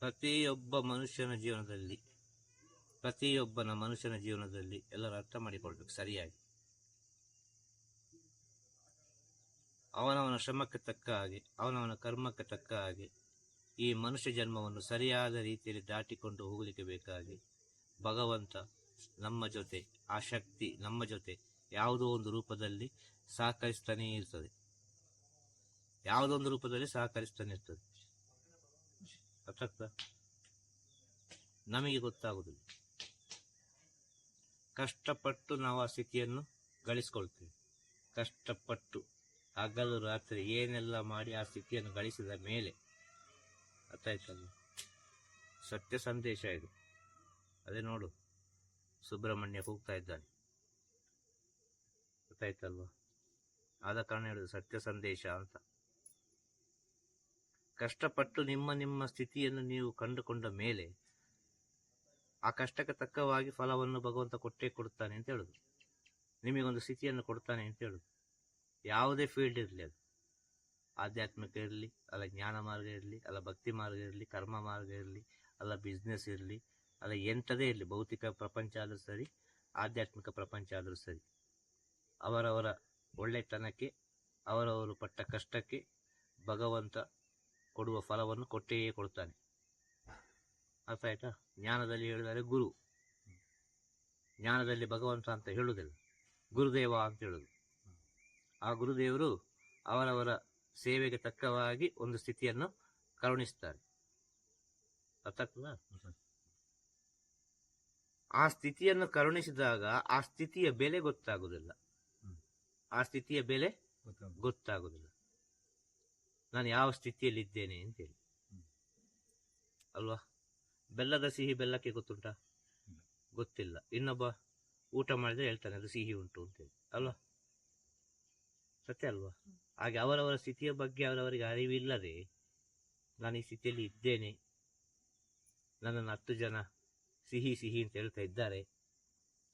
ಪ್ರತಿಯೊಬ್ಬ ಮನುಷ್ಯನ ಜೀವನದಲ್ಲಿ, ಪ್ರತಿಯೊಬ್ಬನ ಮನುಷ್ಯನ ಜೀವನದಲ್ಲಿ ಎಲ್ಲರೂ ಅರ್ಥ ಮಾಡಿಕೊಳ್ಬೇಕು ಸರಿಯಾಗಿ. ಅವನವನ ಶ್ರಮಕ್ಕೆ ತಕ್ಕ ಹಾಗೆ, ಅವನವನ ಕರ್ಮಕ್ಕೆ ತಕ್ಕ ಹಾಗೆ, ಈ ಮನುಷ್ಯ ಜನ್ಮವನ್ನು ಸರಿಯಾದ ರೀತಿಯಲ್ಲಿ ದಾಟಿಕೊಂಡು ಹೋಗಲಿಕ್ಕೆ ಬೇಕಾಗಿ ಭಗವಂತ ನಮ್ಮ ಜೊತೆ, ಆ ಶಕ್ತಿ ನಮ್ಮ ಜೊತೆ ಯಾವುದೋ ಒಂದು ರೂಪದಲ್ಲಿ ಸಹಕರಿಸ್ತಾನೇ ಇರ್ತದೆ. ಯಾವುದೋ ಒಂದು ರೂಪದಲ್ಲಿ ಸಹಕರಿಸ್ತಾನೆ ಇರ್ತದೆ. ಆಗ್ತಾ? ನಮಗೆ ಗೊತ್ತಾಗುವುದಿಲ್ಲ. ಕಷ್ಟಪಟ್ಟು ನಾವು ಆ ಸ್ಥಿತಿಯನ್ನು ಗಳಿಸ್ಕೊಳ್ತೇವೆ. ಕಷ್ಟಪಟ್ಟು ಹಗಲು ರಾತ್ರಿ ಏನೆಲ್ಲ ಮಾಡಿ ಆ ಸ್ಥಿತಿಯನ್ನು ಗಳಿಸಿದ ಮೇಲೆ ಅರ್ಥ ಸತ್ಯ ಸಂದೇಶ ಇದು. ಅದೇ ನೋಡು, ಸುಬ್ರಹ್ಮಣ್ಯ ಹೋಗ್ತಾ ಇದ್ದಾನೆ. ಗೊತ್ತಾಯ್ತಲ್ವ ಆದ ಕಾರಣ ಹೇಳುದು ಸತ್ಯ ಸಂದೇಶ ಅಂತ. ಕಷ್ಟಪಟ್ಟು ನಿಮ್ಮ ನಿಮ್ಮ ಸ್ಥಿತಿಯನ್ನು ನೀವು ಕಂಡುಕೊಂಡ ಮೇಲೆ ಆ ಕಷ್ಟಕ್ಕೆ ತಕ್ಕವಾಗಿ ಫಲವನ್ನು ಭಗವಂತ ಕೊಟ್ಟೇ ಕೊಡ್ತಾನೆ ಅಂತ ಹೇಳುದು. ನಿಮಗೊಂದು ಸ್ಥಿತಿಯನ್ನು ಕೊಡ್ತಾನೆ ಅಂತ ಹೇಳುದು. ಯಾವುದೇ ಫೀಲ್ಡ್ ಇರಲಿ ಅದು. ಆಧ್ಯಾತ್ಮಿಕ ಇರಲಿ, ಅಲ್ಲ ಜ್ಞಾನ ಮಾರ್ಗ ಇರಲಿ, ಅಲ್ಲ ಭಕ್ತಿ ಮಾರ್ಗ ಇರಲಿ, ಕರ್ಮ ಮಾರ್ಗ ಇರಲಿ, ಅಲ್ಲ ಬಿಸ್ನೆಸ್ ಇರಲಿ, ಅಲ್ಲ ಎಂಥದೇ ಇರಲಿ, ಭೌತಿಕ ಪ್ರಪಂಚ ಆದರೂ ಸರಿ, ಆಧ್ಯಾತ್ಮಿಕ ಪ್ರಪಂಚ ಆದರೂ ಸರಿ. ಅವರವರ ಒಳ್ಳೆತನಕ್ಕೆ, ಅವರವರು ಪಟ್ಟ ಕಷ್ಟಕ್ಕೆ ಭಗವಂತ ಕೊಡುವ ಫಲವನ್ನು ಕೊಟ್ಟೇ ಕೊಡ್ತಾನೆ ಅರ್ಥ ಆಯ್ತಾ? ಜ್ಞಾನದಲ್ಲಿ ಹೇಳಿದರೆ ಗುರು. ಜ್ಞಾನದಲ್ಲಿ ಭಗವಂತ ಅಂತ ಹೇಳುವುದಿಲ್ಲ. ಗುರುದೇವ ಅಂತ ಹೇಳುದು ಆ ಗುರುದೇವರು ಅವರವರ ಸೇವೆಗೆ ತಕ್ಕವಾಗಿ ಒಂದು ಸ್ಥಿತಿಯನ್ನು ಕರುಣಿಸ್ತಾರೆ ಅರ್ಥ ಆ ಸ್ಥಿತಿಯನ್ನು ಕರುಣಿಸಿದಾಗ ಆ ಸ್ಥಿತಿಯ ಬೆಲೆ ಗೊತ್ತಾಗುವುದಿಲ್ಲ. ಆ ಸ್ಥಿತಿಯ ಬೆಲೆ ಗೊತ್ತಾಗುವುದಿಲ್ಲ. ನಾನು ಯಾವ ಸ್ಥಿತಿಯಲ್ಲಿ ಇದ್ದೇನೆ ಅಂತೇಳಿ. ಅಲ್ವಾ? ಬೆಲ್ಲದ ಸಿಹಿ ಬೆಲ್ಲಕ್ಕೆ ಗೊತ್ತುಂಟ? ಗೊತ್ತಿಲ್ಲ. ಇನ್ನೊಬ್ಬ ಊಟ ಮಾಡಿದ್ರೆ ಹೇಳ್ತಾನೆ ಅದು ಸಿಹಿ ಉಂಟು ಅಂತೇಳಿ. ಅಲ್ವಾ? ಸತ್ಯ ಅಲ್ವಾ? ಹಾಗೆ ಅವರವರ ಸ್ಥಿತಿಯ ಬಗ್ಗೆ ಅವರವರಿಗೆ ಅರಿವಿಲ್ಲದೆ ನಾನು ಈ ಸ್ಥಿತಿಯಲ್ಲಿ ಇದ್ದೇನೆ. ನನ್ನನ್ನು ಹತ್ತು ಜನ ಸಿಹಿ ಸಿಹಿ ಅಂತ ಹೇಳ್ತಾ ಇದ್ದಾರೆ.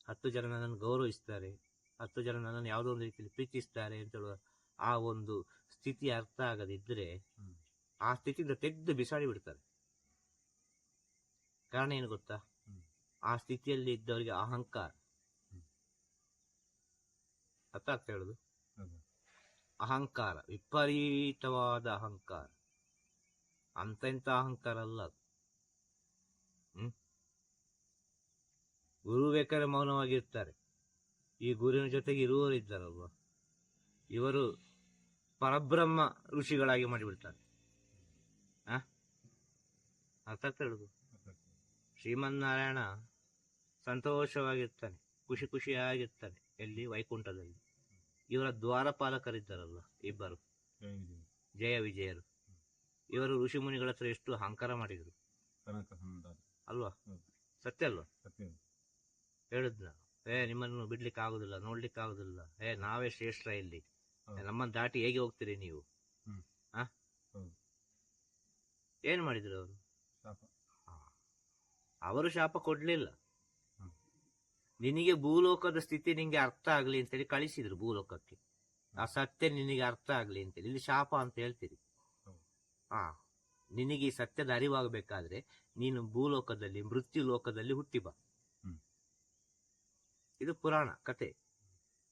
ಹತ್ತು ಜನ ನನ್ನನ್ನು ಗೌರವಿಸ್ತಾರೆ. ಹತ್ತು ಜನ ನನ್ನನ್ನು ಯಾವುದೋ ಒಂದು ರೀತಿಯಲ್ಲಿ ಪ್ರೀತಿಸ್ತಾರೆ ಅಂತ ಹೇಳುವ ಆ ಒಂದು ಸ್ಥಿತಿ ಅರ್ಥ ಆಗದಿದ್ದರೆ ಆ ಸ್ಥಿತಿಯಿಂದ ತೆಗೆದು ಬಿಸಾಡಿ ಬಿಡ್ತಾರೆ. ಕಾರಣ ಏನು ಗೊತ್ತಾ? ಆ ಸ್ಥಿತಿಯಲ್ಲಿ ಇದ್ದವರಿಗೆ ಅಹಂಕಾರ. ಅರ್ಥ ಆಗ್ತಾ ಹೇಳುದು? ಅಹಂಕಾರ ವಿಪರೀತವಾದ ಅಹಂಕಾರ. ಅಂತ ಇಂಥ ಅಹಂಕಾರ ಅಲ್ಲ ಅದು. ಹ್ಮ್? ಗುರು ಬೇಕಾದ್ರೆ ಮೌನವಾಗಿರ್ತಾರೆ. ಈ ಗುರುವಿನ ಜೊತೆಗೆ ಇರುವವರು ಇದ್ದಾರಲ್ವ ಇವರು ಪರಬ್ರಹ್ಮ ಋಷಿಗಳಾಗಿ ಮಾಡಿಬಿಡ್ತಾರೆ. ಅರ್ಥ ಆಗ್ತಾ ಹೇಳುದು ಶ್ರೀಮನ್ನಾರಾಯಣ ಸಂತೋಷವಾಗಿರ್ತಾನೆ, ಖುಷಿ ಖುಷಿಯಾಗಿರ್ತಾನೆ ಎಲ್ಲಿ? ವೈಕುಂಠದಲ್ಲಿ. ಇವರ ದ್ವಾರಪಾಲಕರಿದ್ದಾರಲ್ಲ ಇಬ್ಬರು. ಜಯ ವಿಜಯರು. ಇವರು ಋಷಿ ಮುನಿಗಳ ಹತ್ರ ಎಷ್ಟು ಅಹಂಕಾರ ಮಾಡಿದ್ರು. ಅಲ್ವಾ? ಸತ್ಯ ಅಲ್ವಾ? ಹೇಳಿದ್ನ. ಏ, ನಿಮ್ಮನ್ನು ಬಿಡ್ಲಿಕ್ಕೆ ಆಗುದಿಲ್ಲ ನೋಡ್ಲಿಕ್ಕೆ ಆಗುದಿಲ್ಲ ಏ, ನಾವೇ ಶ್ರೇಷ್ಠ ಇಲ್ಲಿ. ನಮ್ಮನ್ನು ದಾಟಿ ಹೇಗೆ ಹೋಗ್ತೀರಿ ನೀವು. ಆ? ಏನು ಮಾಡಿದ್ರು ಅವರು? ಅವರು ಶಾಪ ಕೊಡ್ಲಿಲ್ಲ. ನಿನಗೆ ಭೂಲೋಕದ ಸ್ಥಿತಿ ನಿನಗೆ ಅರ್ಥ ಆಗಲಿ ಅಂತೇಳಿ ಕಳಿಸಿದ್ರು ಭೂಲೋಕಕ್ಕೆ. ಆ ಸತ್ಯ ನಿನಗೆ ಅರ್ಥ ಆಗಲಿ ಅಂತೇಳಿ. ಇಲ್ಲಿ ಶಾಪ ಅಂತ ಹೇಳ್ತೀರಿ. ಆ ಹಾ. ನಿನಗೆ ಈ ಸತ್ಯದ ಅರಿವಾಗಬೇಕಾದ್ರೆ ನೀನು ಭೂಲೋಕದಲ್ಲಿ ಮೃತ್ಯು ಲೋಕದಲ್ಲಿ ಹುಟ್ಟಿ ಬಾ. ಇದು ಪುರಾಣ ಕತೆ.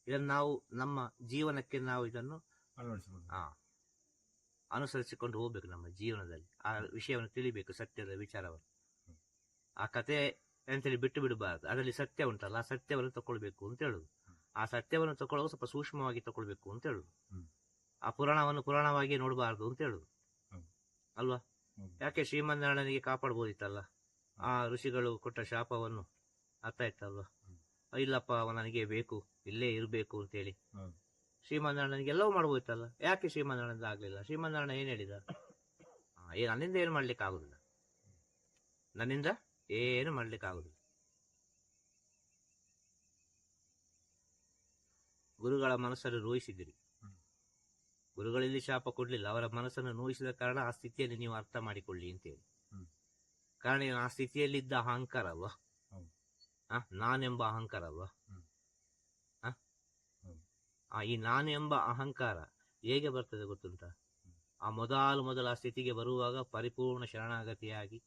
ಇದನ್ನು ನಾವು ನಮ್ಮ ಜೀವನಕ್ಕೆ ನಾವು ಇದನ್ನು ಅನುಸರಿಸಿಕೊಂಡು ಹೋಗ್ಬೇಕು ನಮ್ಮ ಜೀವನದಲ್ಲಿ. ಆ ವಿಷಯವನ್ನು ತಿಳಿಬೇಕು ಸತ್ಯದ ವಿಚಾರವನ್ನು. ಆ ಕತೆ ಅಂತೇಳಿ ಬಿಟ್ಟು ಬಿಡಬಾರದು. ಅದರಲ್ಲಿ ಸತ್ಯ ಉಂಟಲ್ಲ ಆ ಸತ್ಯವನ್ನು ತಗೊಳ್ಬೇಕು ಅಂತ ಹೇಳುದು. ಆ ಸತ್ಯವನ್ನು ತಗೊಳ್ಳುವ ಸ್ವಲ್ಪ ಸೂಕ್ಷ್ಮವಾಗಿ ತಗೊಳ್ಬೇಕು ಅಂತ ಹೇಳುದು. ಆ ಪುರಾಣವನ್ನು ಪುರಾಣವಾಗಿ ನೋಡಬಾರದು ಅಂತ ಹೇಳುದು. ಅಲ್ವಾ. ಯಾಕೆ ಶ್ರೀಮನ್ನಾರಾಯಣನಿಗೆ ಕಾಪಾಡಬಹುದಿತ್ತಲ್ಲ? ಆ ಋಷಿಗಳು ಕೊಟ್ಟ ಶಾಪವನ್ನು ಅರ್ಥ ಇತ್ತಲ್ವಾ ಇಲ್ಲಪ್ಪ ಅವ ನನಗೆ ಬೇಕು. ಇಲ್ಲೇ ಇರಬೇಕು ಅಂತೇಳಿ. ಹೇಳಿ ಶ್ರೀಮನ್ನಾರಾಯಣನಿಗೆ ಎಲ್ಲವೂ ಮಾಡ್ಬೋದಿತ್ತಲ್ಲ? ಯಾಕೆ ಶ್ರೀಮನ್ನಾರಾಯಣದ ಆಗಲಿಲ್ಲ? ಶ್ರೀಮನ್ನಾರಾಯಣ ಏನ್ ಹೇಳಿದ? ಏ ನನ್ನಿಂದ ಏನು ಮಾಡ್ಲಿಕ್ಕೆ ಆಗುದಿಲ್ಲ ನನ್ನಿಂದ ಏನು ಮಾಡ್ಲಿಕ್ಕೆ ಆಗುದಿಲ್ಲ ಗುರುಗಳ ಮನಸ್ಸನ್ನು ಹ್ಮ್. ಗುರುಗಳಲ್ಲಿ ಶಾಪ ಕೊಡ್ಲಿಲ್ಲ. ಅವರ ಮನಸ್ಸನ್ನು ನೋಯಿಸಿದ ಕಾರಣ ಆ ಸ್ಥಿತಿಯಲ್ಲಿ ನೀವು ಅರ್ಥ ಮಾಡಿಕೊಳ್ಳಿ ಅಂತೇಳಿ. ಹೇಳಿ ಕಾರಣ ಏನು? ಆ ಸ್ಥಿತಿಯಲ್ಲಿದ್ದ ಅಹಂಕಾರ ಅಲ್ವಾ ನಾನೆಂಬ ಅಹಂಕಾರ ಅಲ್ವಾ. ಆ, ಈ ನಾನು ಎಂಬ ಅಹಂಕಾರ ಹೇಗೆ ಬರ್ತದೆ ಗೊತ್ತುಂಟ? ಆ ಮೊದಲು ಮೊದಲ ಆ ಸ್ಥಿತಿಗೆ ಬರುವಾಗ ಪರಿಪೂರ್ಣ ಶರಣಾಗತಿಯಾಗಿ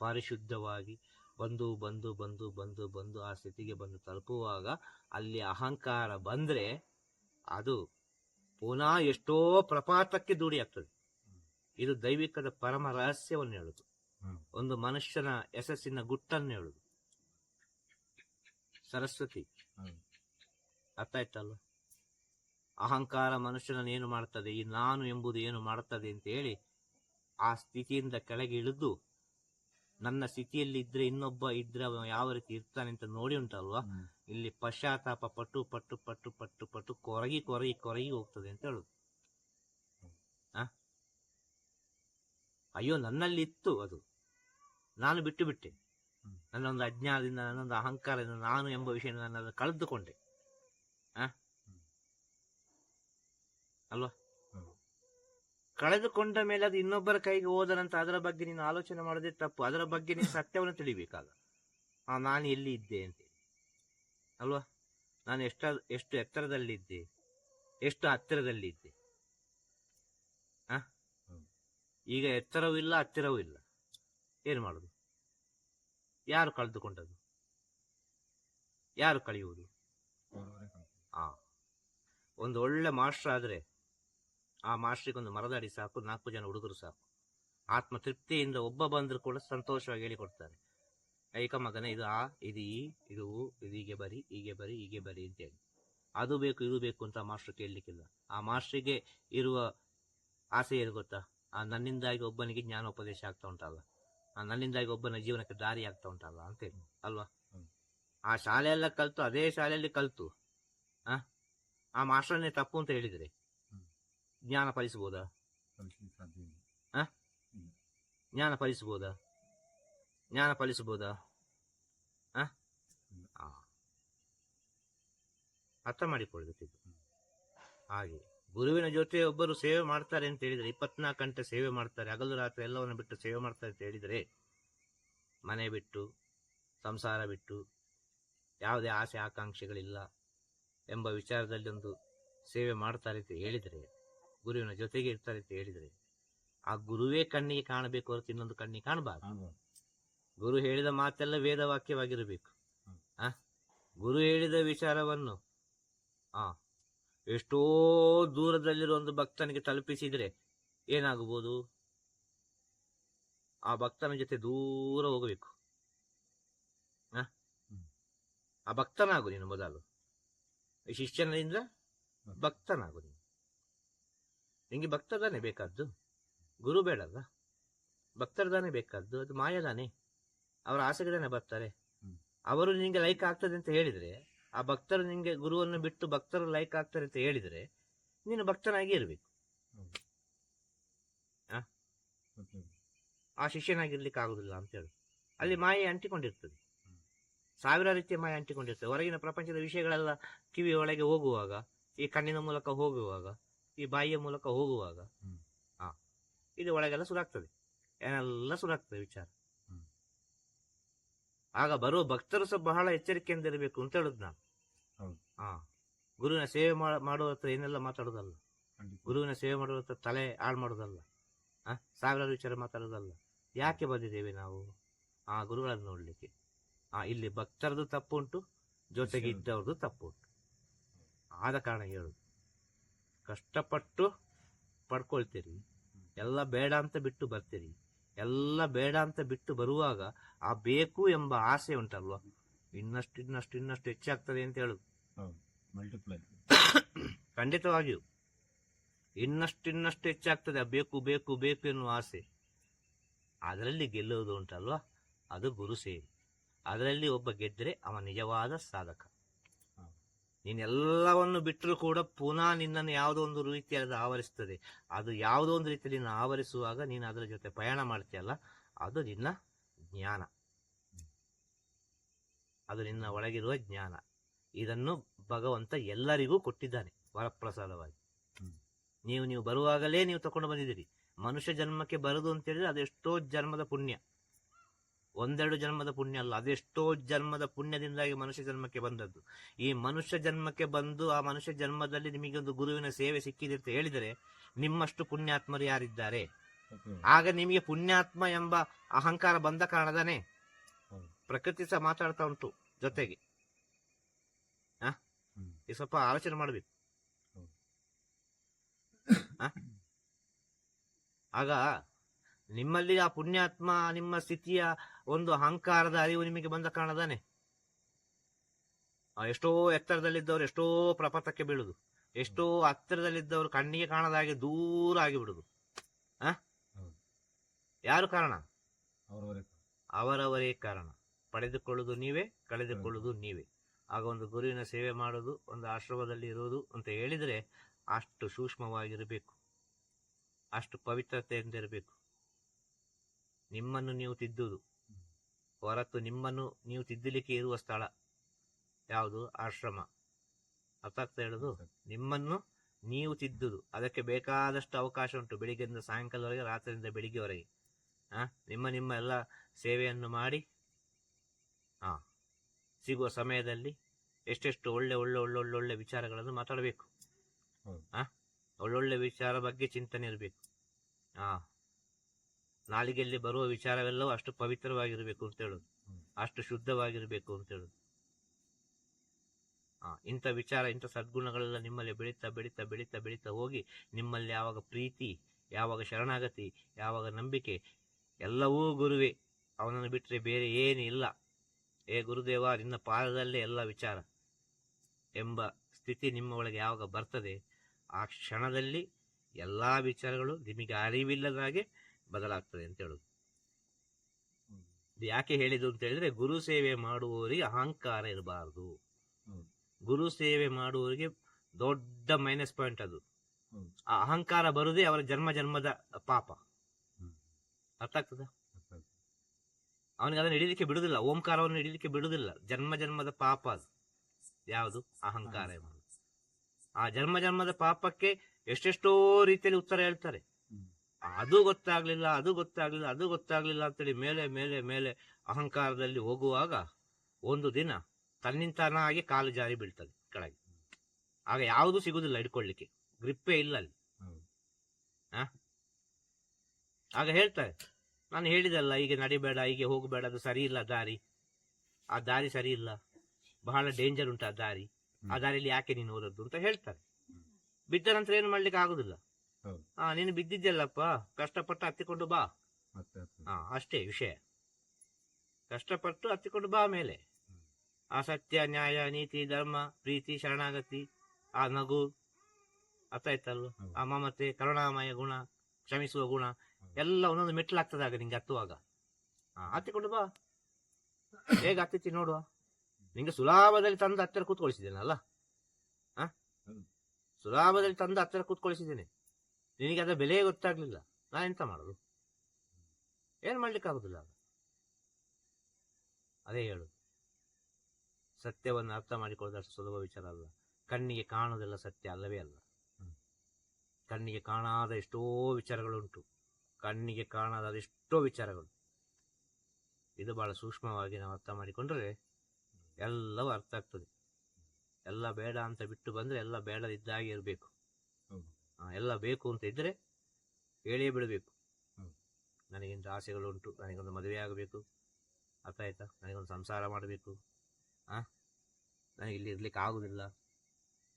ಪರಿಶುದ್ಧವಾಗಿ ಬಂದು ಬಂದು ಬಂದು ಬಂದು ಬಂದು ಆ ಸ್ಥಿತಿಗೆ ಬಂದು ತಲುಪುವಾಗ ಅಲ್ಲಿ ಅಹಂಕಾರ ಬಂದ್ರೆ ಅದು ಪುನಃ ಎಷ್ಟೋ ಪ್ರಪಾತಕ್ಕೆ ದೂಡಿ ಆಗ್ತದೆ ಇದು ದೈವಿಕದ ಪರಮ ರಹಸ್ಯವನ್ನು ಹೇಳುದು. ಒಂದು ಮನುಷ್ಯನ ಯಶಸ್ಸಿನ ಗುಟ್ಟನ್ನು ಹೇಳುದು. ಸರಸ್ವತಿ. ಅರ್ಥ ಆಯ್ತಲ್ಲ ಅಹಂಕಾರ ಮನುಷ್ಯನನ್ನು ಏನು ಮಾಡ್ತದೆ ಈ ನಾನು ಎಂಬುದು ಏನು ಮಾಡುತ್ತದೆ ಅಂತ ಹೇಳಿ ಆ ಸ್ಥಿತಿಯಿಂದ ಕೆಳಗೆ ಇಳಿದು ನನ್ನ ಸ್ಥಿತಿಯಲ್ಲಿ ಇದ್ರೆ ಇನ್ನೊಬ್ಬ ಇದ್ರೆ ಯಾವ ರೀತಿ ಇರ್ತಾನೆ ಅಂತ ನೋಡಿ ಉಂಟಲ್ವಾ? ಇಲ್ಲಿ ಪಶ್ಚಾತ್ತಾಪ ಪಟ್ಟು ಪಟ್ಟು ಪಟ್ಟು ಪಟ್ಟು ಪಟ್ಟು ಕೊರಗಿ ಕೊರಗಿ ಕೊರಗಿ ಹೋಗ್ತದೆ ಅಂತ ಹೇಳುದು. ಆ? ಅಯ್ಯೋ ನನ್ನಲ್ಲಿ ಇತ್ತು ಅದು. ನಾನು ಬಿಟ್ಟು ಬಿಟ್ಟೆ. ನನ್ನೊಂದು ನನ್ನ ಒಂದು ಅಜ್ಞಾನದಿಂದ ನನ್ನೊಂದು ಅಹಂಕಾರದಿಂದ ನಾನು ಎಂಬ ವಿಷಯ ನನ್ನ ಕಳೆದುಕೊಂಡೆ ಆ? ಹ್ಮ್. ಅಲ್ವಾ. ಕಳೆದುಕೊಂಡ ಮೇಲೆ ಅದು ಇನ್ನೊಬ್ಬರ ಕೈಗೆ ಹೋದನಂತ ಅದರ ಬಗ್ಗೆ ನೀನು ಆಲೋಚನೆ ಮಾಡೋದೇ ತಪ್ಪು. ಅದರ ಬಗ್ಗೆ ನೀನು ಸತ್ಯವನ್ನು ತಿಳಿಬೇಕಾಗ. ಆ ನಾನು ಎಲ್ಲಿ ಇದ್ದೆ ಅಂತ ಅಲ್ವಾ? ನಾನು ಎಷ್ಟ ಎಷ್ಟು ಎತ್ತರದಲ್ಲಿದ್ದೆ? ಎಷ್ಟು ಹತ್ತಿರದಲ್ಲಿದ್ದೆ? ಆ. ಈಗ ಎತ್ತರವೂ ಇಲ್ಲ ಹತ್ತಿರವೂ ಇಲ್ಲ. ಏನು ಮಾಡುದು? ಯಾರು ಕಳೆದುಕೊಂಡದ್ದು? ಯಾರು ಕಳೆಯುವುದು? ಆ. ಒಂದು ಒಳ್ಳೆ ಮಾಸ್ಟರ್ ಆದ್ರೆ ಆ ಮಾಸ್ಟ್ರಿಗೊಂದು ಒಂದು ಮರದ ಸಾಕು ನಾಲ್ಕು ಜನ ಹುಡುಗರು ಸಾಕು. ಆತ್ಮ ತೃಪ್ತಿಯಿಂದ ಒಬ್ಬ ಬಂದರೂ ಕೂಡ ಸಂತೋಷವಾಗಿ ಹೇಳಿಕೊಡ್ತಾರೆ ಐಕ ಮಗನೇ ಇದು ಆ ಇದು ಈ ಇದು ಊ, ಇದು ಹೀಗೆ ಬರಿ ಹೀಗೆ ಬರಿ ಹೀಗೆ ಬರಿ ಅಂತೇಳಿ. ಅದು ಬೇಕು ಇದು ಬೇಕು ಅಂತ ಮಾಸ್ಟರ್ ಕೇಳಲಿಕ್ಕಿಲ್ಲ. ಆ ಮಾಸ್ಟ್ರಿಗೆ ಇರುವ ಆಸೆ ಏನು ಗೊತ್ತಾ? ಆ ನನ್ನಿಂದಾಗಿ ಒಬ್ಬನಿಗೆ ಜ್ಞಾನೋಪದೇಶ ಆಗ್ತಾ ಉಂಟಲ್ಲ. ಆ ನನ್ನಿಂದಾಗಿ ಒಬ್ಬನ ಜೀವನಕ್ಕೆ ದಾರಿ ಆಗ್ತಾ ಉಂಟಲ್ಲ ಅಂತೇಳಿ ಅಲ್ವಾ. ಆ ಶಾಲೆಯೆಲ್ಲ ಕಲ್ತು ಅದೇ ಶಾಲೆಯಲ್ಲಿ ಕಲ್ತು ಆ? ಆ ಮಾಸ್ಟರ್ನೇ ತಪ್ಪು ಅಂತ ಹೇಳಿದ್ರೆ. ಜ್ಞಾನ ಫಲಿಸಬಹುದಾ? ಜ್ಞಾನ ಫಲಿಸಬಹುದಾ? ಜ್ಞಾನ ಫಲಿಸಬಹುದಾ. ಅರ್ಥ ಮಾಡಿಕೊಳ್ಬೇಕಿದ್ದು ಹಾಗೆ. ಗುರುವಿನ ಜೊತೆ ಒಬ್ಬರು ಸೇವೆ ಮಾಡ್ತಾರೆ ಅಂತ ಹೇಳಿದ್ರೆ ಇಪ್ಪತ್ನಾಲ್ಕು ಗಂಟೆ ಸೇವೆ ಮಾಡ್ತಾರೆ ಹಗಲು ರಾತ್ರಿ ಎಲ್ಲವನ್ನು ಬಿಟ್ಟು ಸೇವೆ ಮಾಡ್ತಾರೆ ಅಂತ ಹೇಳಿದ್ರೆ ಮನೆ ಬಿಟ್ಟು ಸಂಸಾರ ಬಿಟ್ಟು ಯಾವುದೇ ಆಸೆ ಆಕಾಂಕ್ಷೆಗಳಿಲ್ಲ ಎಂಬ ವಿಚಾರದಲ್ಲಿ ಒಂದು ಸೇವೆ ಮಾಡ್ತಾರೆ ಅಂತ ಹೇಳಿದರೆ ಗುರುವಿನ ಜೊತೆಗೆ ಇರ್ತಾರೆ ಅಂತ ಹೇಳಿದರೆ ಆ ಗುರುವೇ ಕಣ್ಣಿಗೆ ಕಾಣಬೇಕು ಹೊರತು ಇನ್ನೊಂದು ಕಣ್ಣಿಗೆ ಕಾಣಬಾರದು. ಗುರು ಹೇಳಿದ ಮಾತೆಲ್ಲ ವೇದವಾಕ್ಯವಾಗಿರಬೇಕು. ಆ ಗುರು ಹೇಳಿದ ವಿಚಾರವನ್ನು ಆ ಎಷ್ಟೋ ದೂರದಲ್ಲಿರೋ ಒಂದು ಭಕ್ತನಿಗೆ ತಲುಪಿಸಿದ್ರೆ ಏನಾಗಬಹುದು ಆ ಭಕ್ತನ ಜೊತೆ ದೂರ ಹೋಗಬೇಕು ಆ? ಭಕ್ತನಾಗು ನೀನು ಮೊದಲು ಶಿಷ್ಯನಿಂದ. ಭಕ್ತನಾಗು ನೀನು ನಿಂಗೆ ಭಕ್ತರದಾನೇ ತಾನೇ ಬೇಕಾದ್ದು? ಗುರು ಬೇಡಲ್ಲ ಭಕ್ತರ ತಾನೇ ಬೇಕಾದ್ದು? ಅದು ಮಾಯದಾನೆ. ತಾನೇ ಅವರ ಆಸೆಗಳೇ ಬರ್ತಾರೆ. ಅವರು ನಿಮಗೆ ಲೈಕ್ ಆಗ್ತದೆ ಅಂತ ಹೇಳಿದ್ರೆ ಆ ಭಕ್ತರು ನಿಮಗೆ ಗುರುವನ್ನು ಬಿಟ್ಟು ಭಕ್ತರು ಲೈಕ್ ಆಗ್ತಾರೆ ಅಂತ ಹೇಳಿದ್ರೆ ನೀನು ಭಕ್ತನಾಗಿ ಇರಬೇಕು. ಆ? ಶಿಷ್ಯನಾಗಿರ್ಲಿಕ್ಕೆ ಆಗುದಿಲ್ಲ ಅಂತ ಹೇಳಿ. ಅಲ್ಲಿ ಮಾಯೆ ಅಂಟಿಕೊಂಡಿರ್ತದೆ. ಸಾವಿರ ರೀತಿಯ ಮಾಯೆ ಅಂಟಿಕೊಂಡಿರ್ತದೆ. ಹೊರಗಿನ ಪ್ರಪಂಚದ ವಿಷಯಗಳೆಲ್ಲ ಕಿವಿ ಒಳಗೆ ಹೋಗುವಾಗ ಈ ಕಣ್ಣಿನ ಮೂಲಕ ಹೋಗುವಾಗ ಈ ಬಾಯಿಯ ಮೂಲಕ ಹೋಗುವಾಗ ಹಾ ಇದು ಒಳಗೆಲ್ಲ ಸುರಾಗ್ತದೆ. ಏನೆಲ್ಲ ಸುರಾಗ್ತದೆ ವಿಚಾರ? ಆಗ ಬರುವ ಭಕ್ತರು ಸಹ ಬಹಳ ಎಚ್ಚರಿಕೆಯಿಂದ ಇರಬೇಕು ಅಂತ ಹೇಳುದು ನಾನು. ಹಾ ಗುರುವಿನ ಸೇವೆ ಮಾಡುವ ಹತ್ರ ಏನೆಲ್ಲ ಮಾತಾಡೋದಲ್ಲ. ಗುರುವಿನ ಸೇವೆ ಮಾಡುವ ಹತ್ರ ತಲೆ ಹಾಳು ಮಾಡೋದಲ್ಲ? ಆ ಸಾವಿರಾರು ವಿಚಾರ ಮಾತಾಡೋದಲ್ಲ? ಯಾಕೆ ಬಂದಿದ್ದೇವೆ ನಾವು? ಆ ಗುರುಗಳನ್ನು ನೋಡ್ಲಿಕ್ಕೆ. ಆ ಇಲ್ಲಿ ಭಕ್ತರದು ತಪ್ಪುಂಟು ಜೊತೆಗೆ ಇದ್ದವ್ರದ್ದು ತಪ್ಪುಂಟು. ಆದ ಕಾರಣ ಹೇಳುದು. ಕಷ್ಟಪಟ್ಟು ಪಡ್ಕೊಳ್ತೀರಿ. ಎಲ್ಲ ಬೇಡ ಅಂತ ಬಿಟ್ಟು ಬರ್ತೀರಿ. ಎಲ್ಲ ಬೇಡ ಅಂತ ಬಿಟ್ಟು ಬರುವಾಗ ಆ ಬೇಕು ಎಂಬ ಆಸೆ ಉಂಟಲ್ವ? ಇನ್ನಷ್ಟು ಇನ್ನಷ್ಟು ಇನ್ನಷ್ಟು ಹೆಚ್ಚಾಗ್ತದೆ ಅಂತ ಹೇಳುದು ಮಲ್ಟಿಪ್ಲೈ ಖಂಡಿತವಾಗಿಯೂ. ಇನ್ನಷ್ಟು ಇನ್ನಷ್ಟು ಹೆಚ್ಚಾಗ್ತದೆ. ಆ ಬೇಕು ಬೇಕು ಬೇಕು ಎನ್ನುವ ಆಸೆ. ಅದರಲ್ಲಿ ಗೆಲ್ಲುವುದು ಉಂಟಲ್ವ? ಅದು ಗುರು ಸೇವೆ. ಅದರಲ್ಲಿ ಒಬ್ಬ ಗೆದ್ದರೆ ಅವ ನಿಜವಾದ ಸಾಧಕ. ನೀನೆಲ್ಲವನ್ನು ಬಿಟ್ಟರೂ ಕೂಡ ಪುನಃ ನಿನ್ನನ್ನು ಯಾವುದೋ ಒಂದು ರೀತಿಯಾದ ಆವರಿಸ್ತದೆ. ಅದು ಯಾವುದೋ ಒಂದು ರೀತಿಯಲ್ಲಿ ನಿನ್ನ ಆವರಿಸುವಾಗ ನೀನು ಅದರ ಜೊತೆ ಪಯಣ ಮಾಡ್ತೀಯಲ್ಲ ಅದು ನಿನ್ನ ಜ್ಞಾನ. ಅದು ನಿನ್ನ ಒಳಗಿರುವ ಜ್ಞಾನ. ಇದನ್ನು ಭಗವಂತ ಎಲ್ಲರಿಗೂ ಕೊಟ್ಟಿದ್ದಾನೆ ವರಪ್ರಸಾದವಾಗಿ. ನೀವು ನೀವು ಬರುವಾಗಲೇ ನೀವು ತಗೊಂಡು ಬಂದಿದ್ದೀರಿ. ಮನುಷ್ಯ ಜನ್ಮಕ್ಕೆ ಬರುದು ಅಂತ ಹೇಳಿದ್ರೆ ಅದೆಷ್ಟೋ ಜನ್ಮದ ಪುಣ್ಯ. ಒಂದೆರಡು ಜನ್ಮದ ಪುಣ್ಯ ಅಲ್ಲ, ಅದೆಷ್ಟೋ ಜನ್ಮದ ಪುಣ್ಯದಿಂದಾಗಿ ಮನುಷ್ಯ ಜನ್ಮಕ್ಕೆ ಬಂದದ್ದು ಈ ಮನುಷ್ಯ ಜನ್ಮಕ್ಕೆ ಬಂದು ಆ ಮನುಷ್ಯ ಜನ್ಮದಲ್ಲಿ ನಿಮಗೆ ಒಂದು ಗುರುವಿನ ಸೇವೆ ಸಿಕ್ಕಿದೆ ಅಂತ ಹೇಳಿದರೆ ನಿಮ್ಮಷ್ಟು ಪುಣ್ಯಾತ್ಮರು ಯಾರಿದ್ದಾರೆ ಆಗ ನಿಮಗೆ ಪುಣ್ಯಾತ್ಮ ಎಂಬ ಅಹಂಕಾರ ಬಂದ ಕಾರಣದಾನೆ ಪ್ರಕೃತಿ ಸಹ ಮಾತಾಡ್ತಾ ಉಂಟು ಜೊತೆಗೆ. ಈ ಸ್ವಲ್ಪ ಆಲೋಚನೆ ಮಾಡಬೇಕು. ಆಗ ನಿಮ್ಮಲ್ಲಿ ಆ ಪುಣ್ಯಾತ್ಮ, ನಿಮ್ಮ ಸ್ಥಿತಿಯ ಒಂದು ಅಹಂಕಾರದ ಅರಿವು ನಿಮಗೆ ಬಂದ ಕಾರಣದಾನೆ ಎಷ್ಟೋ ಎತ್ತರದಲ್ಲಿದ್ದವರು ಎಷ್ಟೋ ಪ್ರಪಾತಕ್ಕೆ ಬೀಳುದು. ಎಷ್ಟೋ ಹತ್ತಿರದಲ್ಲಿದ್ದವರು ಕಣ್ಣಿಗೆ ಕಾಣದಾಗೆ ದೂರ ಆಗಿಬಿಡುದು. ಆ? ಯಾರು ಕಾರಣ? ಅವರವರೇ ಕಾರಣ. ಪಡೆದುಕೊಳ್ಳುವುದು ನೀವೇ ಕಳೆದುಕೊಳ್ಳುವುದು ನೀವೇ. ಆಗ ಒಂದು ಗುರುವಿನ ಸೇವೆ ಮಾಡೋದು ಒಂದು ಆಶ್ರಮದಲ್ಲಿ ಇರುವುದು ಅಂತ ಹೇಳಿದ್ರೆ ಅಷ್ಟು ಸೂಕ್ಷ್ಮವಾಗಿರಬೇಕು. ಅಷ್ಟು ಪವಿತ್ರತೆಯಿಂದ ಇರಬೇಕು. ನಿಮ್ಮನ್ನು ನೀವು ತಿದ್ದುವುದು ಹೊರತು ನಿಮ್ಮನ್ನು ನೀವು ತಿದ್ದಲಿಕ್ಕೆ ಇರುವ ಸ್ಥಳ ಯಾವುದು? ಆಶ್ರಮ. ಅರ್ಥ ಆಗ್ತಾ ಹೇಳುದು ನಿಮ್ಮನ್ನು ನೀವು ತಿದ್ದುದು. ಅದಕ್ಕೆ ಬೇಕಾದಷ್ಟು ಅವಕಾಶ ಉಂಟು. ಬೆಳಿಗ್ಗೆಯಿಂದ ಸಾಯಂಕಾಲವರೆಗೆ ರಾತ್ರಿಯಿಂದ ಬೆಳಿಗ್ಗೆವರೆಗೆ. ಆ ನಿಮ್ಮ ನಿಮ್ಮ ಎಲ್ಲ ಸೇವೆಯನ್ನು ಮಾಡಿ ಆ ಸಿಗುವ ಸಮಯದಲ್ಲಿ ಎಷ್ಟೆಷ್ಟು ಒಳ್ಳೆ ಒಳ್ಳೆ ಒಳ್ಳೆ ಒಳ್ಳೆ ಒಳ್ಳೆ ವಿಚಾರಗಳನ್ನು ಮಾತಾಡಬೇಕು. ಆ ಒಳ್ಳೊಳ್ಳೆ ವಿಚಾರ ಬಗ್ಗೆ ಚಿಂತನೆ ಇರಬೇಕು. ಆ ನಾಲಿಗೆಯಲ್ಲಿ ಬರುವ ವಿಚಾರವೆಲ್ಲವೂ ಅಷ್ಟು ಪವಿತ್ರವಾಗಿರಬೇಕು ಅಂತ ಹೇಳೋದು. ಅಷ್ಟು ಶುದ್ಧವಾಗಿರಬೇಕು ಅಂತ ಹೇಳೋದು. ಆ ಇಂಥ ವಿಚಾರ ಇಂಥ ಸದ್ಗುಣಗಳೆಲ್ಲ ನಿಮ್ಮಲ್ಲಿ ಬೆಳೀತಾ ಬೆಳೀತಾ ಬೆಳೀತಾ ಬೆಳೀತಾ ಹೋಗಿ ನಿಮ್ಮಲ್ಲಿ ಯಾವಾಗ ಪ್ರೀತಿ ಯಾವಾಗ ಶರಣಾಗತಿ ಯಾವಾಗ ನಂಬಿಕೆ ಎಲ್ಲವೂ ಗುರುವೇ ಅವನನ್ನು ಬಿಟ್ಟರೆ ಬೇರೆ ಏನೂ ಇಲ್ಲ. ಏ ಗುರುದೇವ ನಿನ್ನ ಪಾದದಲ್ಲೇ ಎಲ್ಲ ವಿಚಾರ ಎಂಬ ಸ್ಥಿತಿ ನಿಮ್ಮ ಒಳಗೆ ಯಾವಾಗ ಬರ್ತದೆ ಆ ಕ್ಷಣದಲ್ಲಿ ಎಲ್ಲ ವಿಚಾರಗಳು ನಿಮಗೆ ಅರಿವಿಲ್ಲದ ಹಾಗೆ ಬದಲಾಗ್ತದೆ ಅಂತ ಹೇಳುದು. ಯಾಕೆ ಹೇಳಿದ್ರು ಅಂತ ಹೇಳಿದ್ರೆ, ಗುರು ಸೇವೆ ಮಾಡುವವರಿಗೆ ಅಹಂಕಾರ ಇರಬಾರದು. ಗುರು ಸೇವೆ ಮಾಡುವವರಿಗೆ ದೊಡ್ಡ ಮೈನಸ್ ಪಾಯಿಂಟ್ ಅದು. ಆ ಅಹಂಕಾರ ಬರುದೇ ಅವರ ಜನ್ಮ ಜನ್ಮದ ಪಾಪ. ಅರ್ಥ ಆಗ್ತದ. ಅವನಿಗೆ ಅದನ್ನ ಹಿಡಿಲಿಕ್ಕೆ ಬಿಡುದಿಲ್ಲ, ಓಂಕಾರವನ್ನು ಹಿಡಿಲಿಕ್ಕೆ ಬಿಡುದಿಲ್ಲ. ಜನ್ಮ ಜನ್ಮದ ಪಾಪ ಅದು. ಯಾವುದು? ಅಹಂಕಾರ ಆ ಜನ್ಮ ಜನ್ಮದ ಪಾಪಕ್ಕೆ ಎಷ್ಟೆಷ್ಟೋ ರೀತಿಯಲ್ಲಿ ಉತ್ತರ ಹೇಳ್ತಾರೆ. ಅದು ಗೊತ್ತಾಗ್ಲಿಲ್ಲ ಅದು ಗೊತ್ತಾಗ್ಲಿಲ್ಲ ಅದು ಗೊತ್ತಾಗ್ಲಿಲ್ಲ ಅಂತೇಳಿ ಮೇಲೆ ಮೇಲೆ ಮೇಲೆ ಅಹಂಕಾರದಲ್ಲಿ ಹೋಗುವಾಗ ಒಂದು ದಿನ ತನ್ನಿಂತಾನಾಗಿ ಕಾಲು ಜಾರಿ ಬೀಳ್ತದೆ ಕೆಳಗೆ ಆಗ ಯಾವುದು ಸಿಗುದಿಲ್ಲ ಹಿಡ್ಕೊಳ್ಳಿಕ್ಕೆ ಗ್ರಿಪ್ಪೇ ಇಲ್ಲ ಅಲ್ಲಿ. ಆಗ ಹೇಳ್ತಾರೆ, ನಾನು ಹೇಳಿದಲ್ಲ, ಹೀಗೆ ನಡಿಬೇಡ, ಹೀಗೆ ಹೋಗಬೇಡ, ಅದು ಸರಿ ಇಲ್ಲ ದಾರಿ ಆ ದಾರಿ ಸರಿ ಇಲ್ಲ ಬಹಳ ಡೇಂಜರ್ ಉಂಟು ಆ ದಾರಿ ಆ. ದಾರಿಯಲ್ಲಿ ಯಾಕೆ ನೀನು ಹೋದದ್ದು ಅಂತ ಹೇಳ್ತಾರೆ. ಬಿದ್ದ ನಂತರ ಏನು ಮಾಡ್ಲಿಕ್ಕೆ ಆಗುದಿಲ್ಲ ಹೌದು. ಹಾ ನೀನು ಬಿದ್ದಿದ್ಯಲ್ಲಪ್ಪ ಕಷ್ಟಪಟ್ಟು ಹತ್ತಿಕೊಂಡು ಬಾ. ಮತ್ತೆ. ಹಾ ಅಷ್ಟೇ ವಿಷಯ. ಕಷ್ಟಪಟ್ಟು ಹತ್ತಿಕೊಂಡು ಬಾ ಮೇಲೆ. ಆ ಸತ್ಯ ನ್ಯಾಯ ನೀತಿ ಧರ್ಮ ಪ್ರೀತಿ ಶರಣಾಗತಿ ಆ ನಗು. ಅರ್ಥ ಆಯ್ತಲ್ವ? ಹೌದು. ಆ ಮಮತೆ ಕರುಣಾಮಯ ಗುಣ ಕ್ಷಮಿಸುವ ಗುಣ ಎಲ್ಲ ಒಂದೊಂದು ಮೆಟ್ಲಾಗ್ತದೆ ಆಗ ನಿಂಗೆ ಹತ್ತುವಾಗ. ಹಾ ಹತ್ತಿಕೊಂಡು ಬಾ. ಹೇಗೆ ಹತ್ತಿತಿ ನೋಡುವ? ನಿಂಗೆ ಸುಲಭದಲ್ಲಿ ತಂದು ಹತ್ತಿರ ಕೂತ್ಕೊಳಿಸಿದ್ದೇನಲ್ಲ? ಆ? ಹೌದು. ಸುಲಭದಲ್ಲಿ ತಂದು ಹತ್ತಿರ ಕೂತ್ಕೊಳಿಸಿದ್ದೇನೆ. ನಿನಗೆ ಅದರ ಬೆಲೆಯೇ ಗೊತ್ತಾಗ್ಲಿಲ್ಲ. ನಾ ಎಂತ ಮಾಡೋದು? ಏನು ಮಾಡ್ಲಿಕ್ಕೆ ಆಗುದಿಲ್ಲ ಆಗ. ಅದೇ ಹೇಳು. ಸತ್ಯವನ್ನು ಅರ್ಥ ಮಾಡಿಕೊಳ್ಳೋದಷ್ಟು ಸುಲಭ ವಿಚಾರ ಅಲ್ಲ. ಕಣ್ಣಿಗೆ ಕಾಣೋದೆಲ್ಲ ಸತ್ಯ ಅಲ್ಲವೇ ಅಲ್ಲ. ಕಣ್ಣಿಗೆ ಕಾಣಾದ ಎಷ್ಟೋ ವಿಚಾರಗಳುಂಟು. ಕಣ್ಣಿಗೆ ಕಾಣಾದ ಎಷ್ಟೋ ವಿಚಾರಗಳು. ಇದು ಬಹಳ ಸೂಕ್ಷ್ಮವಾಗಿ ನಾವು ಅರ್ಥ ಮಾಡಿಕೊಂಡ್ರೆ ಎಲ್ಲವೂ ಅರ್ಥ ಆಗ್ತದೆ. ಎಲ್ಲ ಬೇಡ ಅಂತ ಬಿಟ್ಟು ಬಂದ್ರೆ ಎಲ್ಲ ಬೇಡದಿದ್ದಾಗೆ ಇರಬೇಕು. ಎಲ್ಲ ಬೇಕು ಅಂತ ಇದ್ದರೆ ಹೇಳೇ ಬಿಡಬೇಕು. ನನಗಿಂತ ಆಸೆಗಳುಂಟು ನನಗೊಂದು ಮದುವೆ ಆಗಬೇಕು. ಅರ್ಥ ಆಯ್ತಾ? ನನಗೊಂದು ಸಂಸಾರ ಮಾಡಬೇಕು. ಆ? ನನಗೆ ಇಲ್ಲಿ ಇರ್ಲಿಕ್ಕೆ ಆಗುದಿಲ್ಲ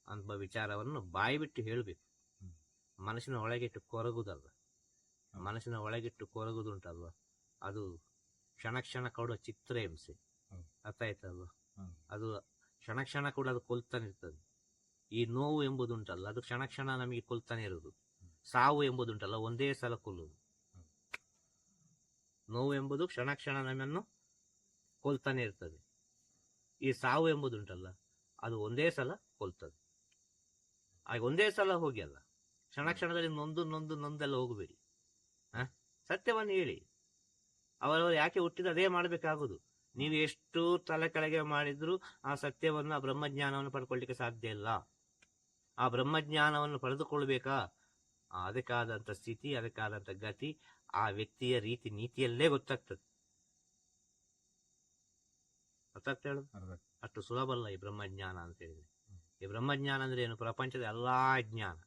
ಅಂತ ವಿಚಾರವನ್ನು ಬಾಯಿ ಬಿಟ್ಟು ಹೇಳಬೇಕು. ಮನಸ್ಸಿನ ಒಳಗಿಟ್ಟು ಕೊರಗುದಲ್ಲ. ಮನಸ್ಸಿನ ಒಳಗಿಟ್ಟು ಕೊರಗುದುಂಟಲ್ವ? ಅದು ಕ್ಷಣ ಕ್ಷಣ ಕೊಡುವ ಚಿತ್ರ ಹಿಂಸೆ. ಅರ್ಥ ಆಯ್ತಲ್ವ ಅದು ಕ್ಷಣ ಕ್ಷಣ ಕೂಡ ಅದು ಕೊಲ್ತಾನೆ ಇರ್ತದೆ ಈ ನೋವು ಎಂಬುದುಂಟಲ್ಲ, ಅದು ಕ್ಷಣ ಕ್ಷಣ ನಮಗೆ ಕೊಲ್ತಾನೆ ಇರೋದು ಸಾವು ಎಂಬುದುಂಟಲ್ಲ, ಒಂದೇ ಸಲ ಕೊಲ್ಲುವುದು. ನೋವು ಎಂಬುದು ಕ್ಷಣ ಕ್ಷಣ ನಮ್ಮನ್ನು ಕೊಲ್ತಾನೆ ಇರ್ತದೆ. ಈ ಸಾವು ಎಂಬುದುಂಟಲ್ಲ, ಅದು ಒಂದೇ ಸಲ ಕೊಲ್ತದೆ. ಆಗ ಒಂದೇ ಸಲ ಹೋಗಿ ಅಲ್ಲ, ಕ್ಷಣ ಕ್ಷಣದಲ್ಲಿ ನೊಂದು ನೊಂದು ನೊಂದೆಲ್ಲ ಹೋಗಬೇಡಿ. ಹಾ? ಸತ್ಯವನ್ನು ಹೇಳಿ. ಅವರವರು ಯಾಕೆ ಹುಟ್ಟಿದ ಅದೇ ಮಾಡಬೇಕಾಗುದು ನೀವು ಎಷ್ಟು ತಲೆ ಕೆಳಗೆ ಮಾಡಿದ್ರು ಆ ಸತ್ಯವನ್ನು, ಆ ಬ್ರಹ್ಮಜ್ಞಾನವನ್ನು ಪಡ್ಕೊಳ್ಳಿಕ್ಕೆ ಸಾಧ್ಯ ಇಲ್ಲ. ಆ ಬ್ರಹ್ಮಜ್ಞಾನವನ್ನು ಪಡೆದುಕೊಳ್ಬೇಕಾ ಅದಕ್ಕಾದಂಥ ಸ್ಥಿತಿ ಅದಕ್ಕಾದಂಥ ಗತಿ ಆ ವ್ಯಕ್ತಿಯ ರೀತಿ ನೀತಿಯಲ್ಲೇ ಗೊತ್ತಾಗ್ತದೆ. ಗೊತ್ತಾಗ್ತಾ ಹೇಳುದು ಅಷ್ಟು ಸುಲಭ ಅಲ್ಲ ಈ ಬ್ರಹ್ಮಜ್ಞಾನ ಅಂತ ಹೇಳಿದ್ರೆ. ಈ ಬ್ರಹ್ಮಜ್ಞಾನ ಅಂದ್ರೆ ಏನು? ಪ್ರಪಂಚದ ಎಲ್ಲಾ ಜ್ಞಾನ.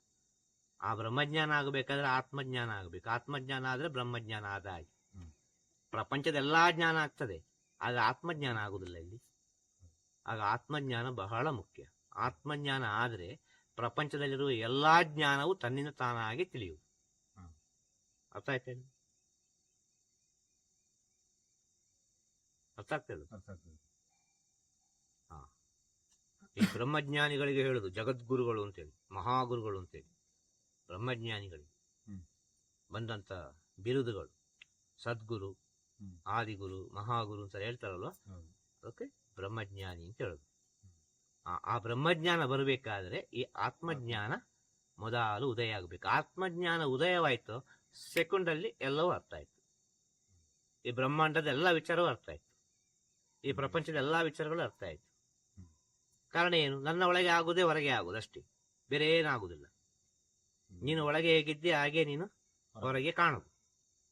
ಆ ಬ್ರಹ್ಮಜ್ಞಾನ ಆಗಬೇಕಾದ್ರೆ ಆತ್ಮಜ್ಞಾನ ಆಗಬೇಕು. ಆತ್ಮಜ್ಞಾನ ಆದ್ರೆ ಬ್ರಹ್ಮಜ್ಞಾನ ಆದ ಹಾಗೆ. ಪ್ರಪಂಚದ ಎಲ್ಲಾ ಜ್ಞಾನ ಆಗ್ತದೆ. ಆದ್ರೆ ಆತ್ಮಜ್ಞಾನ ಆಗುದಿಲ್ಲ ಇಲ್ಲಿ. ಆಗ ಆತ್ಮಜ್ಞಾನ ಬಹಳ ಮುಖ್ಯ. ಆತ್ಮಜ್ಞಾನ ಆದ್ರೆ ಪ್ರಪಂಚದಲ್ಲಿರುವ ಎಲ್ಲಾ ಜ್ಞಾನವು ತನ್ನಿಂದ ತಾನಾಗಿ ತಿಳಿಯುವುದು. ಅರ್ಥ ಆಯ್ತೇನು ಅರ್ಥ ಆಗ್ತದೆ ಈ ಬ್ರಹ್ಮಜ್ಞಾನಿಗಳಿಗೆ ಹೇಳುದು ಜಗದ್ಗುರುಗಳು ಅಂತೇಳಿ ಮಹಾಗುರುಗಳು ಅಂತೇಳಿ ಬ್ರಹ್ಮಜ್ಞಾನಿಗಳಿಗೆ ಹ್ಮ್. ಬಂದಂತ ಬಿರುದುಗಳು ಸದ್ಗುರು ಆದಿಗುರು ಮಹಾಗುರು ಅಂತ ಹೇಳ್ತಾರಲ್ವ? ಓಕೆ ಅದಕ್ಕೆ ಬ್ರಹ್ಮಜ್ಞಾನಿ ಅಂತ ಹೇಳುದು. ಆ- ಬ್ರಹ್ಮಜ್ಞಾನ ಬರಬೇಕಾದ್ರೆ ಈ ಆತ್ಮಜ್ಞಾನ ಮೊದಲು ಉದಯ ಆಗಬೇಕು. ಆತ್ಮಜ್ಞಾನ ಉದಯವಾಯ್ತು ಸೆಕೆಂಡ್ ಅಲ್ಲಿ ಎಲ್ಲವೂ ಅರ್ಥ ಆಯ್ತು. ಈ ಬ್ರಹ್ಮಾಂಡದ ಎಲ್ಲ ವಿಚಾರವೂ ಅರ್ಥ ಆಯ್ತು. ಈ ಪ್ರಪಂಚದ ಎಲ್ಲಾ ವಿಚಾರಗಳು ಅರ್ಥ ಆಯ್ತು. ಕಾರಣ ಏನು? ನನ್ನ ಒಳಗೆ ಆಗುವುದೇ ಹೊರಗೆ ಆಗುದು ಅಷ್ಟೇ. ಬೇರೆ ಏನಾಗುದಿಲ್ಲ ನೀನು ಒಳಗೆ ಹೇಗಿದ್ದೆ ಹಾಗೆ ನೀನು ಹೊರಗೆ ಕಾಣುದು.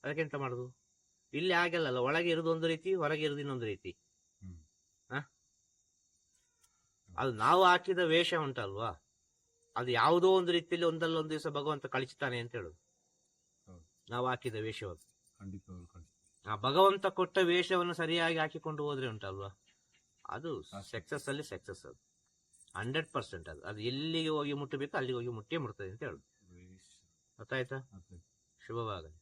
ಅದಕ್ಕೆಂತ ಮಾಡುದು? ಇಲ್ಲಿ ಹಾಗೆಲ್ಲ ಒಳಗೆ ಇರುದು ಒಂದು ರೀತಿ ಹೊರಗೆ ಇರುದು ಇನ್ನೊಂದು ರೀತಿ ಹ್ಮ್. ಹ? ಅದು ನಾವು ಹಾಕಿದ ವೇಷ ಉಂಟಲ್ವಾ? ಅದು ಯಾವುದೋ ಒಂದು ರೀತಿಯಲ್ಲಿ ಒಂದಲ್ಲ ಒಂದು ದಿವಸ ಭಗವಂತ ಕಳಿಸ್ತಾನೆ ಅಂತ ಹೇಳುದು. ನಾವು ಹಾಕಿದ ವೇಷವನ್ನು. ಆ ಭಗವಂತ ಕೊಟ್ಟ ವೇಷವನ್ನು ಸರಿಯಾಗಿ ಹಾಕಿಕೊಂಡು ಹೋದ್ರೆ ಉಂಟಲ್ವಾ? ಅದು. ಸಕ್ಸಸ್ ಅಲ್ಲಿ ಸಕ್ಸಸ್ ಅದು. ಹಂಡ್ರೆಡ್ ಪರ್ಸೆಂಟ್ ಅದು. ಅದು ಎಲ್ಲಿಗೆ ಹೋಗಿ ಮುಟ್ಟಬೇಕು ಅಲ್ಲಿಗೆ ಹೋಗಿ ಮುಟ್ಟೇ ಮುಟ್ತದೆ ಅಂತ ಹೇಳುದು. ಗೊತ್ತಾಯ್ತಾ? ಶುಭವಾಗಲಿ.